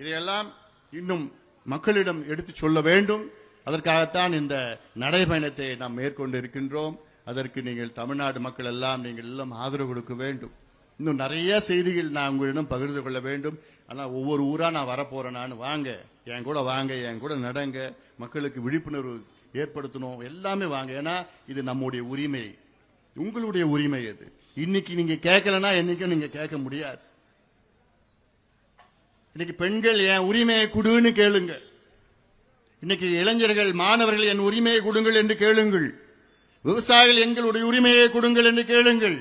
இதையெல்லாம் இன்னும் மக்களிடம் எடுத்து சொல்ல வேண்டும். அதற்காகத்தான் இந்த நடைபயணத்தை நாம் மேற்கொண்டு இருக்கின்றோம் அதற்கு நீங்கள் தமிழ்நாடு மக்கள் எல்லாம் நீங்கள் எல்லாம் ஆதரவு கொடுக்க வேண்டும். இன்னும் நிறைய செய்திகள் நான் உங்களிடம் பகிர்ந்து கொள்ள வேண்டும். ஆனால் ஒவ்வொரு ஊராக நான் வரப்போகிறேன் நான் வாங்க. என் கூட வாங்க என் கூட நடங்க. மக்களுக்கு விழிப்புணர்வு ஏற்படுத்தணும். எல்லாமே வாங்க. ஏன்னா இது நம்முடைய உரிமை. உங்களுடைய உரிமை அது இன்னைக்கு நீங்கள் கேட்கலன்னா என்னைக்கும் நீங்கள் கேட்க முடியாது. இன்னைக்கு பெண்கள் என் உரிமையை கொடுன்னு கேளுங்க இன்னைக்கு இளைஞர்கள் மாணவர்கள் என் உரிமையை கொடுங்கள் என்று கேளுங்கள். விவசாயிகள் எங்களுடைய உரிமையை கொடுங்கள் என்று கேளுங்கள்.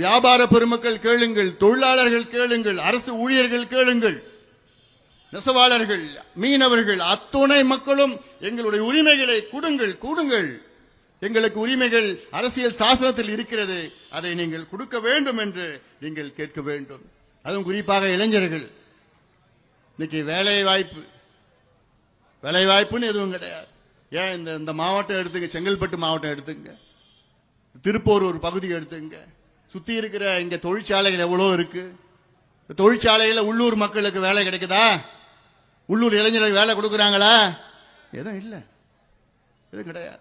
வியாபார பெருமக்கள் கேளுங்கள் தொழிலாளர்கள் கேளுங்கள் அரசு ஊழியர்கள் கேளுங்கள். நெசவாளர்கள் மீனவர்கள் அத்துணை மக்களும் எங்களுடைய உரிமைகளை கொடுங்கள் கொடுங்கள். எங்களுக்கு உரிமைகள் அரசியல் சாசனத்தில் இருக்கிறது. அதை நீங்கள் கொடுக்க வேண்டும் என்று நீங்கள் கேட்க வேண்டும். அதுவும் குறிப்பாக இளைஞர்கள். இன்னைக்கு வேலை வாய்ப்பு வேலை வாய்ப்புன்னு எதுவும் கிடையாது. ஏன் இந்த இந்த மாவட்டம் எடுத்துங்க செங்கல்பட்டு மாவட்டம் எடுத்துங்க. திருப்பூர் ஒரு பகுதி எடுத்துங்க. சுத்தி இருக்கிற இங்க தொழிற்சாலைகள் எவ்வளோ இருக்கு? இந்த தொழிற்சாலையில உள்ளூர் மக்களுக்கு வேலை கிடைக்குதா? உள்ளூர் இளைஞர்களுக்கு வேலை கொடுக்குறாங்களா? எதுவும் இல்லை. எதுவும் கிடையாது.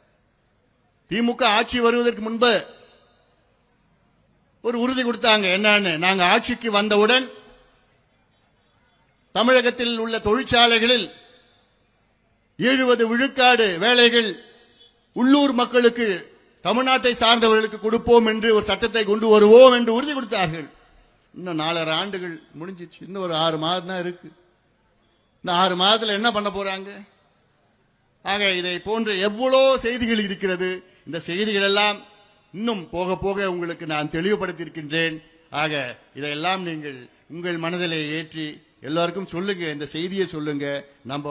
திமுக ஆட்சி வருவதற்கு முன்பு ஒரு உறுதி கொடுத்தாங்க. என்னன்னு? நாங்க ஆட்சிக்கு வந்தவுடன் தமிழகத்தில் உள்ள தொழிற்சாலைகளில் எழுபது விழுக்காடு வேலைகள் உள்ளூர் மக்களுக்கு தமிழ்நாட்டை சார்ந்தவர்களுக்கு கொடுப்போம் என்று ஒரு சட்டத்தை கொண்டு வருவோம் என்று உறுதி கொடுத்தார்கள். இன்னும் நாலரை ஆண்டுகள் முடிஞ்சிச்சு. இன்னும் ஒரு ஆறு மாதம் தான் இருக்கு. இந்த ஆறு மாதத்தில் என்ன பண்ண போறாங்க? ஆக இதை போன்ற எவ்வளோ செய்திகள் இருக்கிறது இந்த செய்திகள் எல்லாம் இன்னும் போக போக உங்களுக்கு நான் தெளிவுபடுத்தியிருக்கின்றேன். ஆக இதையெல்லாம் நீங்கள் உங்கள் மனதிலே ஏற்றி எல்லாருக்கும் சொல்லுங்க இந்த செய்தியை சொல்லுங்க. நம்ம